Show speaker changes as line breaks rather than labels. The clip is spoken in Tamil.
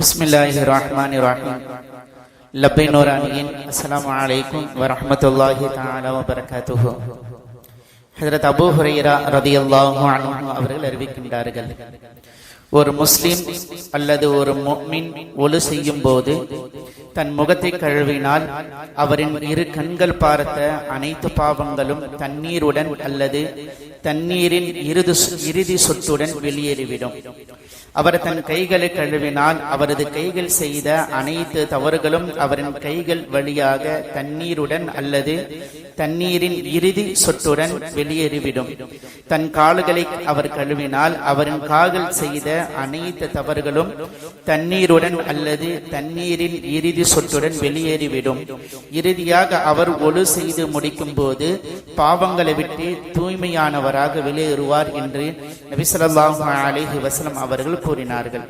பிஸ்மில்லாஹி ரஹ்மான் ரஹீம் லப்பை நூரானியின் அஸ்லாம் வலைக்கும் வரமத்துல்லாஹி தாலா வபரகாத்துஹு ஹதரத் அபு ஹுரைரா ரதி அல்லாஹு அவர்கள் அறிவிக்கின்றார்கள். ஒரு முஸ்லிம் அல்லது ஒரு மொமின் ஒழு செய்யும் போது தன் முகத்தை கழுவினால் அவரின் இரு கண்கள் பார்த்த அனைத்து பாவங்களும் தண்ணீருடன் அல்லது தண்ணீரின் இறுதி இறுதி சொட்டுடன் வெளியேறிவிடும். அவர் தன் கைகளை கழுவினால் அவரது கைகள் செய்த அனைத்து தவறுகளும் அவரின் கைகள் வழியாக தண்ணீருடன் அல்லது தண்ணீரின் இறுதி சொட்டுடன் வெளியேறிவிடும். தன் கால்களை அவர் கழுவினால் அவரின் கால்கள் செய்த அனைத்து தவறுகளும் தண்ணீருடன் அல்லது தண்ணீரின் இறுதி இறுதி சொட்டுடன் வெளியேறிவிடும். இறுதியாக அவர் ஒழு செய்து முடிக்கும் போது பாவங்களை விட்டு தூய்மையானவராக வெளியேறுவார் என்று நபிசல்லாஹு அலிஹி வசலம் அவர்கள் கூறினார்கள்.